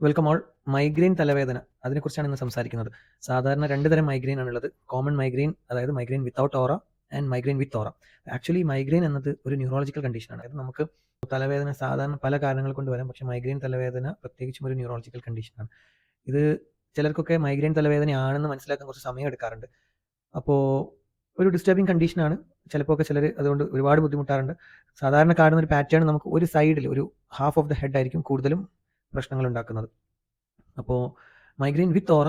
Welcome all migraine തലവേദന. അതിനെക്കുറിച്ചാണ് ഇന്ന് സംസാരിക്കുന്നത്. സാധാരണ രണ്ട് തരം മൈഗ്രെയിൻ ആണുള്ളത്. കോമൺ മൈഗ്രെയിൻ അതായത് migraine without aura and migraine with aura actually migraine എന്നത് ഒരു ന്യൂറോളജിക്കൽ കണ്ടീഷനാണ് അതായത് നമുക്ക് തലവേദന സാധാരണ പല കാരണങ്ങൾ കൊണ്ട് വരാം. പക്ഷേ മൈഗ്രെയിൻ തലവേദന പ്രത്യേകിച്ചും ഒരു ന്യൂറോളജിക്കൽ കണ്ടീഷനാണ് ഇത് ചിലർക്കൊക്കെ മൈഗ്രെയിൻ തലവേദനയാണെന്ന് മനസ്സിലാക്കാൻ കുറച്ച് സമയം എടുക്കാറുണ്ട്. അപ്പോൾ ഒരു ഡിസ്റ്റർബിങ് കണ്ടീഷനാണ് ചിലപ്പോൾ ഒക്കെ ചിലർ അതുകൊണ്ട് ഒരുപാട് ബുദ്ധിമുട്ടാറുണ്ട്. സാധാരണ കാണുന്ന ഒരു പാറ്റേൺ നമുക്ക് ഒരു സൈഡിൽ ഒരു ഹാഫ് ഓഫ് ദ ഹെഡ് ആയിരിക്കും കൂടുതലും പ്രശ്നങ്ങൾ ഉണ്ടാക്കുന്നത് അപ്പോൾ മൈഗ്രെയിൻ വിത്ത് ഓറ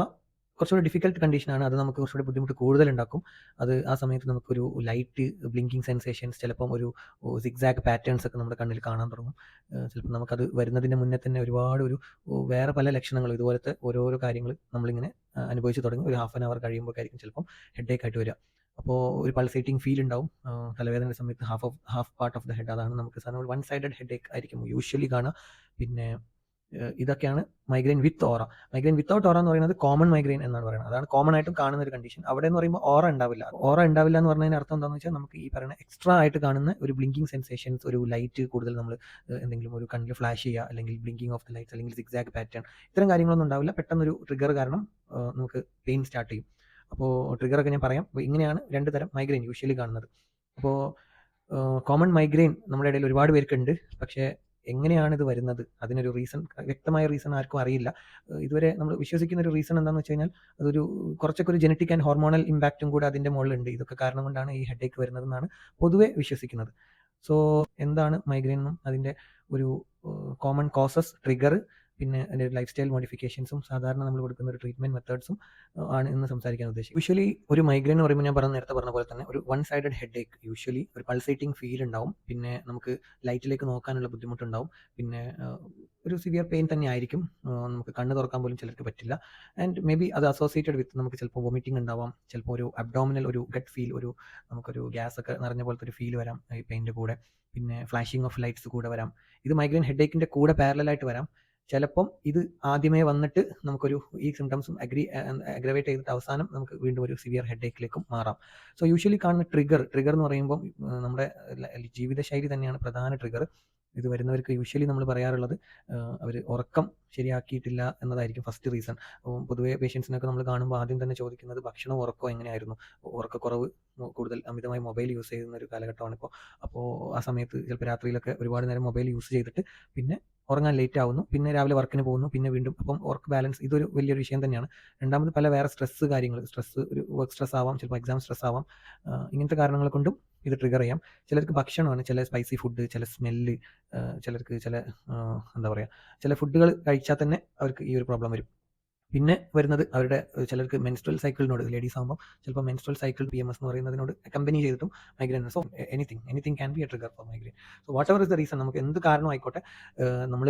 കുറച്ചുകൂടി ഡിഫിക്കൽട്ട് കണ്ടീഷനാണ് അത് നമുക്ക് കുറച്ചുകൂടി ബുദ്ധിമുട്ട് കൂടുതൽ ഉണ്ടാക്കും അത് ആ സമയത്ത് നമുക്കൊരു ലൈറ്റ് ബ്ലിങ്കിങ് സെൻസേഷൻസ് ചിലപ്പം ഒരു സിക്സാക്ക് പാറ്റേൺസ് ഒക്കെ നമ്മുടെ കണ്ണിൽ കാണാൻ തുടങ്ങും. ചിലപ്പോൾ നമുക്കത് വരുന്നതിന് മുന്നേ തന്നെ ഒരുപാട് ഒരു വേറെ പല ലക്ഷണങ്ങൾ ഇതുപോലത്തെ ഓരോരോ കാര്യങ്ങൾ നമ്മളിങ്ങനെ അനുഭവിച്ച് തുടങ്ങി. ഒരു ഹാഫ് ആൻ അവർ കഴിയുമ്പോഴായിരിക്കും ചിലപ്പം ഹെഡേക്ക് ആയിട്ട് വരിക. അപ്പോൾ ഒരു പൾസേറ്റിംഗ് ഫീൽ ഉണ്ടാവും. തലവേദനയുടെ തലവേദന സമയത്ത് half of half part of the head അതാണ് നമുക്ക് സാധാരണ വൺ സൈഡഡ് ഹെഡേക്ക് ആയിരിക്കും യൂഷ്വലി കാണുക. പിന്നെ ഇതൊക്കെയാണ് migraine with aura migraine without aura എന്ന് പറയുന്നത് കോമൺ മൈഗ്രെയിൻ എന്നാണ് പറയുന്നത്. അതാണ് കോമൺ ആയിട്ടും കാണുന്ന ഒരു കണ്ടീഷൻ അവിടെ എന്ന് പറയുമ്പോൾ ഓറ ഉണ്ടാവില്ല. ഓറ ഉണ്ടാവില്ല എന്ന് പറഞ്ഞതിന് അർത്ഥം എന്താണെന്ന് വെച്ചാൽ നമുക്ക് ഈ പറയുന്ന എക്സ്ട്രാ ആയിട്ട് കാണുന്ന ഒരു ബ്ലിങ്കിങ് സെൻസേഷൻസ് ഒരു ലൈറ്റ് കൂടുതൽ നമ്മൾ എന്തെങ്കിലും ഒരു കണ്ണിൽ ഫ്ലാഷ് ചെയ്യുക അല്ലെങ്കിൽ ബ്ലിങ്കിങ് ഓഫ് ദ ലൈറ്റ്സ് അല്ലെങ്കിൽ സിക്സാക്ക് പാറ്റേൺ ഇത്തരം കാര്യങ്ങളൊന്നും ഉണ്ടാവില്ല. പെട്ടെന്നൊരു ട്രിഗർ കാരണം നമുക്ക് പെയിൻ സ്റ്റാർട്ട് ചെയ്യും. അപ്പോൾ ട്രിഗറൊക്കെ ഞാൻ പറയാം. അപ്പോൾ ഇങ്ങനെയാണ് രണ്ട് തരം മൈഗ്രെയിൻ യൂഷ്വലി കാണുന്നത്. അപ്പോൾ കോമൺ മൈഗ്രെയിൻ നമ്മുടെ ഇടയിൽ ഒരുപാട് പേർക്കുണ്ട്. പക്ഷേ എങ്ങനെയാണ് ഇത് വരുന്നത്? അതിനൊരു റീസൺ വ്യക്തമായ റീസൺ ആർക്കും അറിയില്ല. ഇതുവരെ നമ്മൾ വിശ്വസിക്കുന്ന ഒരു റീസൺ എന്താണെന്ന് വെച്ച് കഴിഞ്ഞാൽ അതൊരു കുറച്ചൊക്കെ ഒരു ജനറ്റിക് ആൻഡ് ഹോർമോണൽ ഇമ്പാക്റ്റും കൂടെ അതിന്റെ മുകളിലുണ്ട്. ഇതൊക്കെ കാരണം കൊണ്ടാണ് ഈ ഹെഡേക്ക് വരുന്നതെന്നാണ് പൊതുവെ വിശ്വസിക്കുന്നത്. സോ എന്താണ് മൈഗ്രെയിനും അതിന്റെ ഒരു കോമൺ കോസസ് ട്രിഗർ പിന്നെ അതിന്റെ ലൈഫ് സ്റ്റൈൽ മോഡിഫിക്കേഷൻസും സാധാരണ നമ്മൾ കൊടുക്കുന്ന ഒരു ട്രീറ്റ്മെന്റ് മെത്തേഡ്സും ആണ് എന്ന് സംസാരിക്കാൻ ഉദ്ദേശിക്കുന്നത്. യൂഷ്വലി ഒരു മൈഗ്രെയിൻ എന്ന് പറയുമ്പോൾ ഞാൻ പറഞ്ഞ നേരത്തെ പറഞ്ഞ പോലെ തന്നെ ഒരു one sided headache usually ഒരു പൾസേറ്റിംഗ് ഫീൽ ഉണ്ടാവും. പിന്നെ നമുക്ക് ലൈറ്റിലേക്ക് നോക്കാനുള്ള ബുദ്ധിമുട്ടുണ്ടാവും. പിന്നെ ഒരു സിവിയർ പെയിൻ തന്നെ ആയിരിക്കും. നമുക്ക് കണ്ണ് തുറക്കാൻ പോലും ചിലർക്ക് പറ്റില്ല. ആൻഡ് മേ ബി അത് അസോസിയേറ്റഡ് വിത്ത് നമുക്ക് ചിലപ്പോൾ വൊമിറ്റിംഗ് ഉണ്ടാവാം. ചിലപ്പോൾ ഒരു അബ്ഡോമിനൽ ഒരു ഗട്ട് ഫീൽ ഒരു നമുക്കൊരു ഗ്യാസ് ഒക്കെ നിറഞ്ഞ പോലത്തെ ഒരു ഫീൽ വരാം ഈ പെയിന്റെ കൂടെ. പിന്നെ ഫ്ലാഷിംഗ് ഓഫ് ലൈറ്റ്സ് കൂടെ വരാം. ഇത് മൈഗ്രെയിൻ ഹെഡ് ഏക്കിന്റെ കൂടെ പാരലായിട്ട് വരാം. ചിലപ്പം ഇത് ആദ്യമേ വന്നിട്ട് നമുക്കൊരു ഈ സിംറ്റംസും അഗ്രി അഗ്രവേറ്റ് ചെയ്തിട്ട് അവസാനം നമുക്ക് വീണ്ടും ഒരു സിവിയർ ഹെഡ് ഏക്കിലേക്കും മാറാം. സോ യൂഷ്വലി കാണുന്ന ട്രിഗർ ട്രിഗർ എന്ന് പറയുമ്പോൾ നമ്മുടെ ജീവിതശൈലി തന്നെയാണ് പ്രധാന ട്രിഗർ ഇത് വരുന്നവർക്ക് യൂഷ്വലി നമ്മൾ പറയാറുള്ളത് അവർ ഉറക്കം ശരിയാക്കിയിട്ടില്ല എന്നതായിരിക്കും ഫസ്റ്റ് റീസൺ പൊതുവേ പേഷ്യൻസിനൊക്കെ നമ്മൾ കാണുമ്പോൾ ആദ്യം തന്നെ ചോദിക്കുന്നത് ഭക്ഷണം ഉറക്കം എങ്ങനെയായിരുന്നു? ഉറക്കക്കുറവ് കൂടുതൽ അമിതമായി മൊബൈൽ യൂസ് ചെയ്യുന്ന ഒരു കാലഘട്ടമാണ് ഇപ്പോൾ അപ്പോൾ ആ സമയത്ത് ചിലപ്പോൾ രാത്രിയിലൊക്കെ ഒരുപാട് നേരം മൊബൈൽ യൂസ് ചെയ്തിട്ട് പിന്നെ ഉറങ്ങാൻ ലേറ്റ് ആവുന്നു പിന്നെ രാവിലെ വർക്കിന് പോകുന്നു പിന്നെ വീണ്ടും അപ്പം വർക്ക് ബാലൻസ് ഇതൊരു വലിയൊരു വിഷയം തന്നെയാണ്. രണ്ടാമത് പല വേറെ സ്ട്രെസ്സ് കാര്യങ്ങൾ സ്ട്രെസ്സ് ഒരു വർക്ക് സ്ട്രെസ് ആവാം ചിലപ്പോൾ എക്സാം സ്ട്രെസ് ആവാം ഇങ്ങനത്തെ കാരണങ്ങൾ കൊണ്ടും ഇത് ട്രിഗർ ചെയ്യാം. ചിലർക്ക് ഭക്ഷണമാണ് ചില സ്പൈസി ഫുഡ് ചില സ്മെല്ല് ചിലർക്ക് ചില എന്താ പറയുക ചില ഫുഡുകൾ കഴിച്ചാൽ തന്നെ അവർക്ക് ഈ ഒരു പ്രോബ്ലം വരും. പിന്നെ വരുന്നത് അവരുടെ ചിലർക്ക് മെൻസ്ട്രൽ സൈക്കിളിനോട് ലേഡീസ് ആകുമ്പോൾ ചിലപ്പോൾ menstrual cycle P M S എന്ന് പറയുന്നതിനോട് കമ്പനി ചെയ്തിട്ടും migraine so anything anything can be a trigger for migraine so whatever is the reason നമുക്ക് എന്ത് കാരണം ആയിക്കോട്ടെ നമ്മൾ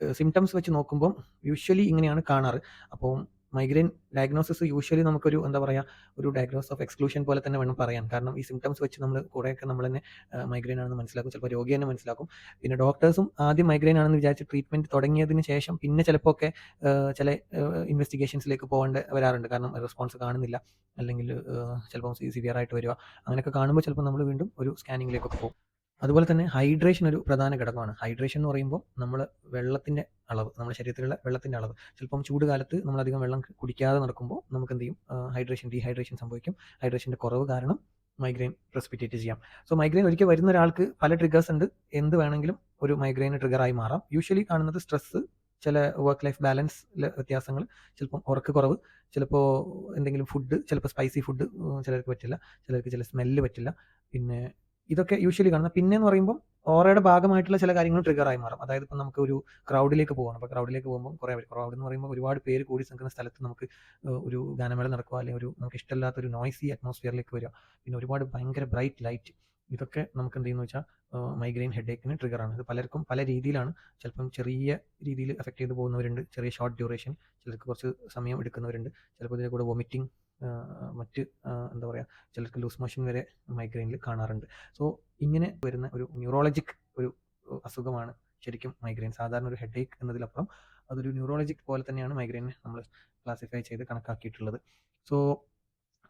സിംറ്റംസ് വെച്ച് നോക്കുമ്പോൾ യൂഷ്വലി ഇങ്ങനെയാണ് കാണാറ്. അപ്പോൾ മൈഗ്രെയിൻ ഡയഗ്നോസിസ് യൂഷ്വലി നമുക്കൊരു എന്താ പറയുക ഒരു ഡയഗ്നോസ് ഓഫ് എക്സ്ക്ലൂഷൻ പോലെ തന്നെ വേണം പറയാൻ. കാരണം ഈ സിംറ്റംസ് വെച്ച് നമ്മൾ കുറേയൊക്കെ നമ്മൾ തന്നെ മൈഗ്രെയിൻ ആണെന്ന് മനസ്സിലാക്കും. ചിലപ്പോൾ രോഗി തന്നെ മനസ്സിലാക്കും. പിന്നെ ഡോക്ടേഴ്സും ആദ്യം മൈഗ്രെയിൻ ആണെന്ന് വിചാരിച്ച് ട്രീറ്റ്മെന്റ് തുടങ്ങിയതിന് ശേഷം പിന്നെ ചിലപ്പോൾ ഒക്കെ ചില ഇൻവെസ്റ്റിഗേഷൻസിലേക്ക് പോകേണ്ട വരാറുണ്ട്. കാരണം റെസ്പോൺസ് കാണുന്നില്ല. അല്ലെങ്കിൽ ചിലപ്പോൾ സിവിയർ ആയിട്ട് വരിക. അങ്ങനെയൊക്കെ കാണുമ്പോൾ ചിലപ്പോൾ നമ്മൾ വീണ്ടും ഒരു സ്കാനിങ്ങിലേക്കൊക്കെ പോകും. അതുപോലെ തന്നെ ഹൈഡ്രേഷൻ ഒരു പ്രധാന ഘടകമാണ്. ഹൈഡ്രേഷൻ എന്ന് പറയുമ്പോൾ നമ്മൾ വെള്ളത്തിന്റെ അളവ് നമ്മുടെ ശരീരത്തിലുള്ള വെള്ളത്തിന്റെ അളവ്. ചിലപ്പം ചൂട് കാലത്ത് നമ്മളധികം വെള്ളം കുടിക്കാതെ നടക്കുമ്പോൾ നമുക്ക് എന്ത് ചെയ്യും? ഹൈഡ്രേഷൻ ഡീഹൈഡ്രേഷൻ സംഭവിക്കും. ഹൈഡ്രേഷന്റെ കുറവ് കാരണം മൈഗ്രെയിൻ പ്രസിപ്പിറ്റേറ്റ് ചെയ്യാം. സോ മൈഗ്രെയിൻ ഒരിക്കൽ വരുന്ന ഒരാൾക്ക് പല ട്രിഗേഴ്സ് ഉണ്ട്. എന്ത് വേണമെങ്കിലും ഒരു മൈഗ്രെയിൻ ട്രിഗറായി മാറാം. യൂഷ്വലി കാണുന്നത് സ്ട്രെസ്സ് ചില വർക്ക് ലൈഫ് ബാലൻസ് വ്യത്യാസങ്ങൾ ചിലപ്പം ഉറക്ക് കുറവ് ചിലപ്പോൾ എന്തെങ്കിലും ഫുഡ് ചിലപ്പോൾ സ്പൈസി ഫുഡ് ചിലർക്ക് പറ്റില്ല. ചിലർക്ക് ചില സ്മെല്ല് പറ്റില്ല. പിന്നെ ഇതൊക്കെ യൂഷ്വലി കാണുന്ന പിന്നെ എന്ന് പറയുമ്പോൾ ഓറയുടെ ഭാഗമായിട്ടുള്ള ചില കാര്യങ്ങൾ ട്രിഗർ ആയി മാറും. അതായത് ഇപ്പം നമുക്ക് ഒരു ക്രൗഡിലേക്ക് പോകണം അപ്പോൾ ക്രൗഡിലേക്ക് പോകുമ്പോൾ കുറേ ക്രൗഡ് എന്ന് പറയുമ്പോൾ ഒരുപാട് പേര് കൂടി നിൽക്കുന്ന സ്ഥലത്ത് നമുക്ക് ഒരു ഗാനമേള നടക്കുക. അല്ലെങ്കിൽ ഒരു നമുക്ക് ഇഷ്ടമില്ലാത്ത ഒരു നോയ്സി അറ്റ്മോസ്ഫിയറിലേക്ക് വരിക. പിന്നെ ഒരുപാട് ഭയങ്കര ബ്രൈറ്റ് ലൈറ്റ് ഇതൊക്കെ നമുക്ക് എന്ത് ചെയ്യുന്നു വെച്ചാൽ മൈഗ്രെയിൻ ഹെഡേക്കിന് ട്രിഗറാണ് ഇത് പലർക്കും പല രീതിയിലാണ്. ചിലപ്പം ചെറിയ രീതിയിൽ എഫക്ട് ചെയ്ത് പോകുന്നവരുണ്ട്. ചെറിയ ഷോർട്ട് ഡ്യൂറേഷൻ ചിലർക്ക് കുറച്ച് സമയം എടുക്കുന്നവരുണ്ട്. ചിലപ്പോൾ ഇതിന്റെ കൂടെ വൊമിറ്റിംഗ് മറ്റ് എന്താ പറയുക ചിലർക്ക് ലൂസ് മോഷൻ വരെ മൈഗ്രെയിനിൽ കാണാറുണ്ട്. സോ ഇങ്ങനെ വരുന്ന ഒരു ന്യൂറോളജിക് ഒരു അസുഖമാണ് ശരിക്കും മൈഗ്രെയിൻ. സാധാരണ ഒരു ഹെഡേക്ക് എന്നതിലപ്പുറം അതൊരു ന്യൂറോളജിക് പോലെ തന്നെയാണ് മൈഗ്രെയിനെ നമ്മൾ ക്ലാസിഫൈ ചെയ്ത് കണക്കാക്കിയിട്ടുള്ളത്. സോ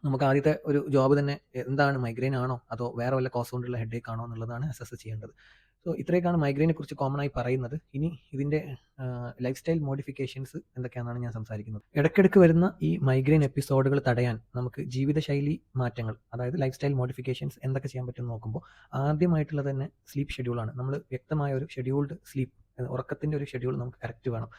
നമുക്ക് ആദ്യത്തെ ഒരു ജോബ് തന്നെ എന്താണ് മൈഗ്രെയിൻ ആണോ അതോ വേറെ വല്ല കോസ് കൊണ്ടുള്ള ഹെഡേക്ക് ആണോ എന്നുള്ളതാണ് അസസ് ചെയ്യേണ്ടത്. സോ ഇത്രയൊക്കെയാണ് മൈഗ്രെയിനെ കുറിച്ച് കോമൺ ആയി പറയുന്നത്. ഇനി ഇതിന്റെ ലൈഫ് സ്റ്റൈൽ മോഡിഫിക്കേഷൻസ് എന്തൊക്കെയാണെന്നാണ് ഞാൻ സംസാരിക്കുന്നത്. ഇടയ്ക്കിടയ്ക്ക് വരുന്ന ഈ മൈഗ്രെയിൻ എപ്പിസോഡുകൾ തടയാൻ നമുക്ക് ജീവിതശൈലി മാറ്റങ്ങൾ അതായത് ലൈഫ് സ്റ്റൈൽ മോഡിഫിക്കേഷൻസ് എന്തൊക്കെ ചെയ്യാൻ പറ്റുമെന്ന് നോക്കുമ്പോൾ ആദ്യമായിട്ടുള്ളത് തന്നെ സ്ലീപ്പ് ഷെഡ്യൂളാണ് നമ്മൾ വ്യക്തമായ ഒരു ഷെഡ്യൂൾഡ് സ്ലീപ്പ് ഉറക്കത്തിന്റെ ഒരു ഷെഡ്യൂൾ നമുക്ക് കറക്റ്റ് വേണം.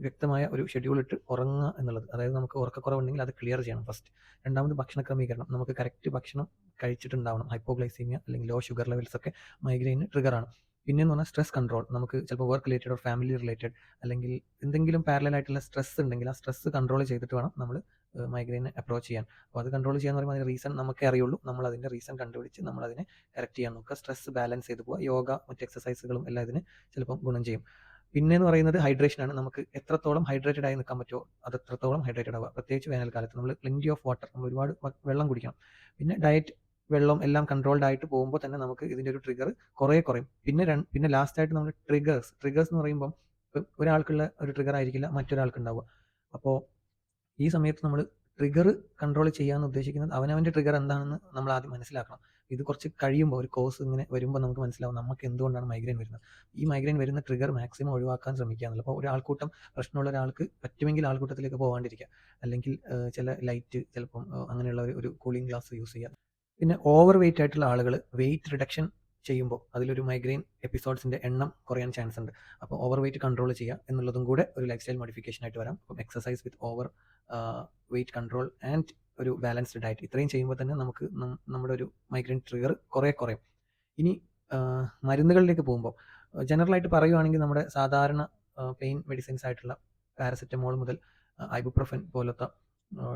വ്യക്തമായ ഒരു ഷെഡ്യൂൾ ഇട്ട് ഉറങ്ങുക എന്നുള്ളത്. അതായത് നമുക്ക് ഉറക്കക്കുറവുണ്ടെങ്കിൽ അത് ക്ലിയർ ചെയ്യണം ഫസ്റ്റ് രണ്ടാമത് ഭക്ഷണ ക്രമീകരണം. നമുക്ക് കറക്റ്റ് ഭക്ഷണം കഴിച്ചിട്ടുണ്ടാവണം. ഹൈപ്പോഗ്ലൈസീമിയ അല്ലെങ്കിൽ ലോ ഷുഗർ ലെവൽസ് ഒക്കെ മൈഗ്രെയിന് ട്രിഗറാണ് പിന്നെന്ന് പറഞ്ഞാൽ സ്ട്രെസ് കൺട്രോൾ നമുക്ക് ചിലപ്പോൾ work related or family related അല്ലെങ്കിൽ എന്തെങ്കിലും പാരലൽ ആയിട്ടുള്ള സ്ട്രെസ് ഉണ്ടെങ്കിൽ ആ സ്ട്രെസ് കൺട്രോൾ ചെയ്തിട്ട് വേണം നമ്മൾ മൈഗ്രെയിനെ അപ്രോച്ച് ചെയ്യാൻ. അപ്പോൾ അത് കൺട്രോൾ ചെയ്യാന്ന് പറയുമ്പോൾ അതിന് റീസൺ നമുക്കേ അറിയുള്ളൂ. നമ്മൾ അതിന്റെ റീസൺ കണ്ടുപിടിച്ച് നമ്മൾ അതിനെ കറക്റ്റ് ചെയ്യാൻ നോക്കുക. സ്ട്രെസ് ബാലൻസ് ചെയ്ത് പോവുക. യോഗ മറ്റ് എക്സസൈസുകളും എല്ലാം ഇതിന് ചിലപ്പം ഗുണം ചെയ്യും. പിന്നെ എന്ന് പറയുന്നത് ഹൈഡ്രേഷൻ ആണ്. നമുക്ക് എത്രത്തോളം ഹൈഡ്രേറ്റഡ് ആയി നിൽക്കാൻ പറ്റുമോ അത് എത്രത്തോളം ഹൈഡ്രേറ്റഡ് ആവുക. പ്രത്യേകിച്ച് വേനൽക്കാലത്ത് നമ്മൾ പ്ലെന്റി ഓഫ് വാട്ടർ നമ്മൾ ഒരുപാട് വെള്ളം കുടിക്കണം. പിന്നെ ഡയറ്റ് വെള്ളം എല്ലാം കൺട്രോൾഡ് ആയിട്ട് പോകുമ്പോൾ തന്നെ നമുക്ക് ഇതിന്റെ ഒരു ട്രിഗർ കുറേ കുറയും. പിന്നെ പിന്നെ ലാസ്റ്റ് ആയിട്ട് നമ്മൾ ട്രിഗേഴ്സ് ട്രിഗേഴ്സ് എന്ന് പറയുമ്പം ഒരാൾക്കുള്ള ഒരു ട്രിഗർ ആയിരിക്കില്ല മറ്റൊരാൾക്ക് ഉണ്ടാവുക അപ്പോൾ ഈ സമയത്ത് നമ്മൾ ട്രിഗർ കൺട്രോൾ ചെയ്യാമെന്ന് ഉദ്ദേശിക്കുന്നത് അവനവന്റെ ട്രിഗർ എന്താണെന്ന് നമ്മൾ ആദ്യം മനസ്സിലാക്കണം. ഇത് കുറച്ച് കഴിയുമ്പോൾ ഒരു കോഴ്സ് ഇങ്ങനെ വരുമ്പോൾ നമുക്ക് മനസ്സിലാവും നമുക്ക് എന്തുകൊണ്ടാണ് മൈഗ്രെയിൻ വരുന്നത്. ഈ മൈഗ്രെയിൻ വരുന്ന ട്രിഗർ മാക്സിമം ഒഴിവാക്കാൻ ശ്രമിക്കുക അപ്പോൾ ഒരാൾക്കൂട്ടം പ്രശ്നമുള്ള ഒരാൾക്ക് പറ്റുമെങ്കിൽ ആൾക്കൂട്ടത്തിലേക്ക് പോകാണ്ടിരിക്കുക അല്ലെങ്കിൽ ചില ലൈറ്റ് ചിലപ്പം അങ്ങനെയുള്ള ഒരു കൂളിംഗ് ഗ്ലാസ് യൂസ് ചെയ്യുക പിന്നെ ഓവർ വെയിറ്റ് ആയിട്ടുള്ള ആളുകൾ വെയിറ്റ് റിഡക്ഷൻ ചെയ്യുമ്പോൾ അതിലൊരു മൈഗ്രെയിൻ എപ്പിസോഡ്സിന്റെ എണ്ണം കുറയാൻ ചാൻസ് ഉണ്ട്. അപ്പോൾ ഓവർ വെയിറ്റ് കൺട്രോൾ ചെയ്യുക എന്നുള്ളതും കൂടെ ഒരു ലൈഫ് സ്റ്റൈൽ മോഡിഫിക്കേഷൻ ആയിട്ട് വരാം. അപ്പം exercise with over weight control and ഒരു ബാലൻസ്ഡ് ഡയറ്റ് ഇത്രയും ചെയ്യുമ്പോൾ തന്നെ നമുക്ക് നമ്മുടെ ഒരു മൈഗ്രെയിൻ ട്രിഗർ കുറേ കുറയും. ഇനി മരുന്നുകളിലേക്ക് പോകുമ്പോൾ ജനറലായിട്ട് പറയുവാണെങ്കിൽ നമ്മുടെ സാധാരണ പെയിൻ മെഡിസിൻസ് ആയിട്ടുള്ള പാരസെറ്റമോൾ മുതൽ ഐബുപ്രഫൻ പോലത്തെ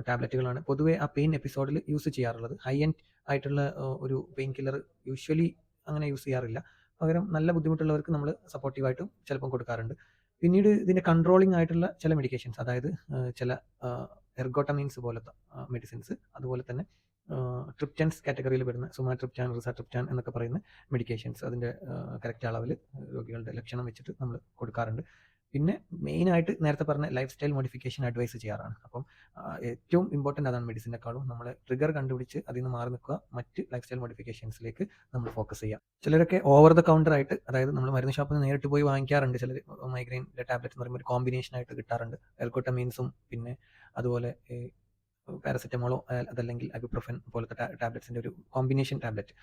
ടാബ്ലറ്റുകളാണ്. പൊതുവേ ആ പെയിൻ എപ്പിസോഡിൽ യൂസ് ചെയ്യാറുള്ളത്. ഹൈ എൻഡ് ആയിട്ടുള്ള ഒരു പെയിൻ കില്ലർ യൂഷ്വലി അങ്ങനെ യൂസ് ചെയ്യാറില്ല. പകരം നല്ല ബുദ്ധിമുട്ടുള്ളവർക്ക് നമ്മൾ സപ്പോർട്ടീവായിട്ടും ചിലപ്പം കൊടുക്കാറുണ്ട്. പിന്നീട് ഇതിന്റെ കൺട്രോളിംഗ് ആയിട്ടുള്ള ചില മെഡിക്കേഷൻസ് അതായത് ചില എർഗോട്ടമീൻസ് പോലത്തെ മെഡിസിൻസ് അതുപോലെ തന്നെ ട്രിപ്റ്റൻസ് കാറ്റഗറിയിൽ വരുന്ന സുമാ ട്രിപ്റ്റാൻ റിസ ട്രിപ്റ്റാൻ എന്നൊക്കെ പറയുന്ന മെഡിക്കേഷൻസ് അതിന്റെ കറക്റ്റ് അളവിൽ രോഗികളുടെ ലക്ഷണം വെച്ചിട്ട് നമ്മൾ കൊടുക്കാറുണ്ട്. പിന്നെ മെയിൻ ആയിട്ട് നേരത്തെ പറഞ്ഞ ലൈഫ് സ്റ്റൈൽ മോഡിഫിക്കേഷൻ അഡ്വൈസ് ചെയ്യാറാണ്. അപ്പം ഏറ്റവും ഇമ്പോർട്ടന്റ് അതാണ് മെഡിസിനേക്കാളും നമ്മൾ ട്രിഗർ കണ്ടുപിടിച്ച് അതിൽ നിന്ന് മാറി നിൽക്കുക. മറ്റ് ലൈഫ് സ്റ്റൈൽ മോഡിഫിക്കേഷൻസിലേക്ക് നമ്മൾ ഫോക്കസ് ചെയ്യാം ചിലരൊക്കെ ഓവർ ദ കൗണ്ടർ ആയിട്ട് അതായത് നമ്മൾ മരുന്ന് ഷോപ്പിൽ നിന്ന് നേരിട്ട് പോയി വാങ്ങിക്കാറുണ്ട്. ചിലർ മൈഗ്രെയിന്റെ ടാബ്ലറ്റ് എന്ന് പറയുമ്പോൾ ഒരു കോമ്പിനേഷൻ ആയിട്ട് കിട്ടാറുണ്ട്. എൽക്കോട്ടമീൻസും പിന്നെ അതുപോലെ പാരസെറ്റമോളോ അതല്ലെങ്കിൽ അബിപ്രൊഫൻ പോലത്തെ ടാബ്ലറ്റ്സിന്റെ ഒരു കോമ്പിനേഷൻ ടാബ്ലറ്റ്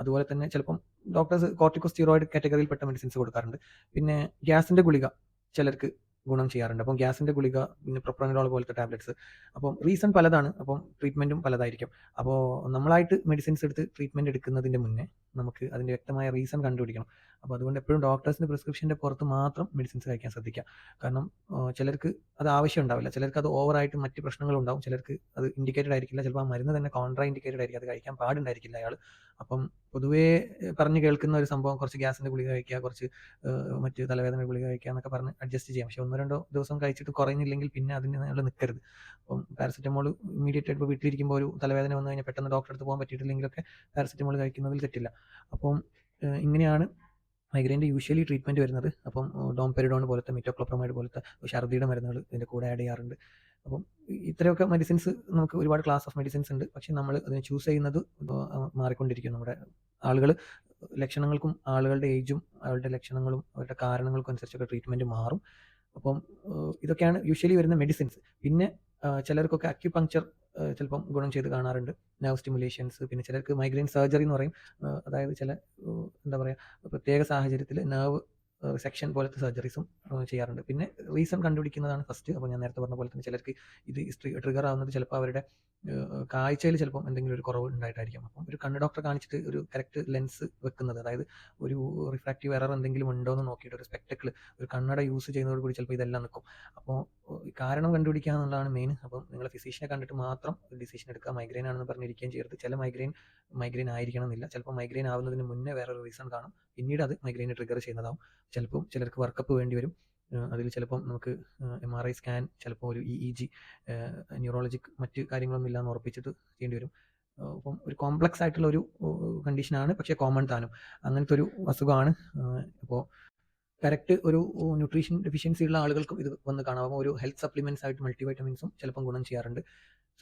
അതുപോലെ തന്നെ ചിലപ്പം ഡോക്ടേഴ്സ് കോർട്ടിക്കോസ്റ്റീറോയിഡ് കാറ്റഗറിയിൽപ്പെട്ട മെഡിസിൻസ് കൊടുക്കാറുണ്ട്. പിന്നെ ഗ്യാസിന്റെ ഗുളിക ചിലർക്ക് ഗുണം ചെയ്യാറുണ്ട്. അപ്പം ഗ്യാസിന്റെ ഗുളിക പിന്നെ പ്രൊപ്രോണിഡോൾ പോലത്തെ ടാബ്ലറ്റ്സ് അപ്പം റീസൺ പലതാണ്. അപ്പം ട്രീറ്റ്മെന്റും പലതായിരിക്കും. അപ്പോൾ നമ്മളായിട്ട് മെഡിസിൻസ് എടുത്ത് ട്രീറ്റ്മെന്റ് എടുക്കുന്നതിന്റെ മുന്നേ നമുക്ക് അതിന്റെ വ്യക്തമായ റീസൺ കണ്ടുപിടിക്കണം. അപ്പോൾ അതുകൊണ്ട് എപ്പോഴും ഡോക്ടേഴ്സിന്റെ പ്രിസ്ക്രിപ്ഷന്റെ പുറത്ത് മാത്രം മെഡിസിൻസ് കഴിക്കാൻ ശ്രദ്ധിക്കുക. കാരണം ചിലർക്ക് അത് ആവശ്യം ഉണ്ടാവില്ല. ചിലർക്ക് അത് ഓവറായിട്ട് മറ്റ് പ്രശ്നങ്ങളുണ്ടാവും ചിലർക്ക് അത് ഇൻഡിക്കേറ്റഡ് ആയിരിക്കില്ല. ചിലപ്പോൾ ആ മരുന്ന് തന്നെ കോൺട്രാ ഇൻഡിക്കേറ്റഡ് ആയിരിക്കും. അത് കഴിക്കാൻ പാടുണ്ടായിരിക്കില്ല അയാൾ അപ്പം പൊതുവേ പറഞ്ഞു കേൾക്കുന്ന ഒരു സംഭവം കുറച്ച് ഗ്യാസിന്റെ ഗുളിക കഴിക്കുക കുറച്ച് മറ്റ് തലവേദന ഗുളിക കഴിക്കുക എന്നൊക്കെ പറഞ്ഞ് അഡ്ജസ്റ്റ് ചെയ്യാം. പക്ഷെ ഒന്നോ രണ്ടോ ദിവസം കഴിച്ചിട്ട് കുറയുന്നില്ലെങ്കിൽ പിന്നെ അതിന് നിങ്ങൾ നിൽക്കരുത് അപ്പം പാരസെറ്റമോൾ ഇമീഡിയറ്റ് ആയിട്ട് വീട്ടിലിരിക്കുമ്പോൾ ഒരു തലവേദന വന്നു കഴിഞ്ഞാൽ പെട്ടെന്ന് ഡോക്ടറെ അടുത്ത് പോകാൻ പറ്റിയിട്ടില്ലെങ്കിലൊക്കെ പാരസെറ്റമോൾ കഴിക്കുന്നതിൽ തെറ്റില്ല. അപ്പം ഇങ്ങനെയാണ് മൈഗ്രൈന്റെ യൂഷ്വലി ട്രീറ്റ്മെന്റ് വരുന്നത്. അപ്പം ഡോംപെരിഡോൺ പോലത്തെ മിറ്റോക്ലോപ്രമൈഡ് പോലത്തെ ഛർദിയുടെ മരുന്നുകൾ ഇതിന്റെ കൂടെ ആഡ് ചെയ്യാറുണ്ട്. അപ്പം ഇത്രയൊക്കെ മെഡിസിൻസ് നമുക്ക് ഒരുപാട് ക്ലാസ് ഓഫ് മെഡിസിൻസ് ഉണ്ട്. പക്ഷേ നമ്മൾ അതിനെ ചൂസ് ചെയ്യുന്നത് മാറിക്കൊണ്ടിരിക്കും നമ്മുടെ ആളുകൾ ലക്ഷണങ്ങൾക്കും ആളുകളുടെ ഏജും അവരുടെ ലക്ഷണങ്ങളും അവരുടെ കാരണങ്ങൾക്കും അനുസരിച്ചൊക്കെ ട്രീറ്റ്മെന്റ് മാറും. അപ്പം ഇതൊക്കെയാണ് യൂഷ്വലി വരുന്ന മെഡിസിൻസ് പിന്നെ ചിലർക്കൊക്കെ അക്യുപങ്ക്ചർ ചിലപ്പം ഗുണം ചെയ്ത് കാണാറുണ്ട്. നെർവ് സ്റ്റിമുലേഷൻസ് പിന്നെ ചിലർക്ക് മൈഗ്രെയിൻ സർജറി എന്ന് പറയും. അതായത് ചില എന്താ പറയുക പ്രത്യേക സാഹചര്യത്തിൽ നെർവ് സെക്ഷൻ പോലത്തെ സർജറീസും ചെയ്യാറുണ്ട്. പിന്നെ റീസൺ കണ്ടുപിടിക്കുന്നതാണ് ഫസ്റ്റ്. അപ്പോൾ ഞാൻ നേരത്തെ പറഞ്ഞ പോലെ തന്നെ ചിലർക്ക് ഇത് ട്രിഗർ ആവുന്നത് ചിലപ്പോൾ അവരുടെ കാഴ്ചയിൽ ചിലപ്പം എന്തെങ്കിലും ഒരു കുറവ് ഉണ്ടായിട്ടായിരിക്കും. അപ്പം ഒരു കണ്ണ് ഡോക്ടറെ കാണിച്ചിട്ട് ഒരു കറക്റ്റ് ലെൻസ് വെക്കുന്നത് അതായത് ഒരു റിഫ്രാക്റ്റീവ് എറർ എന്തെങ്കിലും ഉണ്ടോ എന്ന് നോക്കിയിട്ട് ഒരു സ്പെക്ടക്കിൾ ഒരു കണ്ണട യൂസ് ചെയ്യുന്നതോട് കൂടി ചിലപ്പോൾ ഇതെല്ലാം നിൽക്കും. അപ്പോൾ കാരണം കണ്ടുപിടിക്കുക എന്നുള്ളതാണ് മെയിൻ അപ്പം നിങ്ങൾ ഫിസിഷ്യനെ കണ്ടിട്ട് മാത്രം ഡിസിഷൻ എടുക്കുക. മൈഗ്രെയിൻ ആണെന്ന് പറഞ്ഞിരിക്കുകയും ചെയ്യരുത്. ചില മൈഗ്രെയിൻ മൈഗ്രെയിൻ ആയിരിക്കണം എന്നില്ല. ചിലപ്പോൾ മൈഗ്രെയിൻ ആവുന്നതിന് മുന്നേ വേറെ റീസൺ കാണും. പിന്നീട് അത് മൈഗ്രെയിനെ ട്രിഗർ ചെയ്യുന്നതാവും. ചിലപ്പം ചിലർക്ക് വർക്കപ്പ് വേണ്ടി വരും. അതിൽ ചിലപ്പം നമുക്ക് എം ആർ ഐ സ്കാൻ ചിലപ്പോൾ ഒരു ഇ ഇ ജി ന്യൂറോളജിക് മറ്റ് കാര്യങ്ങളൊന്നും ഇല്ലാന്ന് ഉറപ്പിച്ചിട്ട് ചെയ്യേണ്ടി വരും. അപ്പം ഒരു കോംപ്ലക്സ് ആയിട്ടുള്ള ഒരു കണ്ടീഷനാണ് പക്ഷേ കോമൺ താനും. അങ്ങനത്തെ ഒരു അസുഖമാണ് അപ്പോൾ കറക്റ്റ് ഒരു ന്യൂട്രീഷൻ ഡെഫിഷ്യൻസി ഉള്ള ആളുകൾക്കും ഇത് വന്ന് കാണാം. ഒരു ഹെൽത്ത് സപ്ലിമെന്റ്സ് ആയിട്ട് മൾട്ടി വൈറ്റമിൻസും ചിലപ്പം ഗുണം ചെയ്യാറുണ്ട്.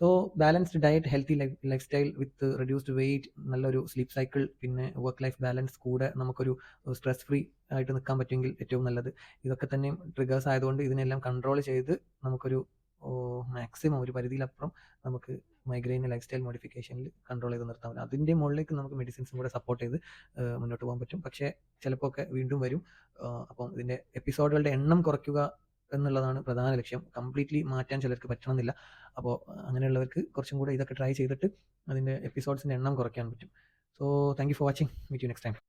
So balanced diet healthy life life style with reduced weight നല്ലൊരു സ്ലീപ്പ് സൈക്കിൾ പിന്നെ വർക്ക് ലൈഫ് ബാലൻസ് കൂടെ നമുക്കൊരു സ്ട്രെസ് ഫ്രീ ആയിട്ട് നിൽക്കാൻ പറ്റുമെങ്കിൽ ഏറ്റവും നല്ലത്. ഇതൊക്കെ തന്നെയും ട്രിഗേഴ്സ് ആയതുകൊണ്ട് ഇതിനെല്ലാം കൺട്രോൾ ചെയ്ത് നമുക്കൊരു മാക്സിമം ഒരു പരിധിയിലപ്പുറം നമുക്ക് മൈഗ്രെയിൻ ലൈഫ് സ്റ്റൈൽ മോഡിഫിക്കേഷനിൽ കൺട്രോൾ ചെയ്ത് നിർത്താൻ പറ്റും. അതിന്റെ മുകളിലേക്ക് നമുക്ക് മെഡിസിൻസും കൂടെ സപ്പോർട്ട് ചെയ്ത് മുന്നോട്ട് പോകാൻ പറ്റും. പക്ഷേ ചിലപ്പോൾ ഒക്കെ വീണ്ടും വരും. അപ്പം ഇതിന്റെ എപ്പിസോഡുകളുടെ എണ്ണം കുറയ്ക്കുക എന്നുള്ളതാണ് പ്രധാന ലക്ഷ്യം. കംപ്ലീറ്റ്ലി മാറ്റാൻ ചിലർക്ക് പറ്റണമെന്നില്ല. അപ്പോൾ അങ്ങനെയുള്ളവർക്ക് കുറച്ചും കൂടെ ഇതൊക്കെ ട്രൈ ചെയ്തിട്ട് അതിന്റെ എപ്പിസോഡ്സിന്റെ എണ്ണം കുറയ്ക്കാൻ പറ്റും. So thank you for watching meet you next time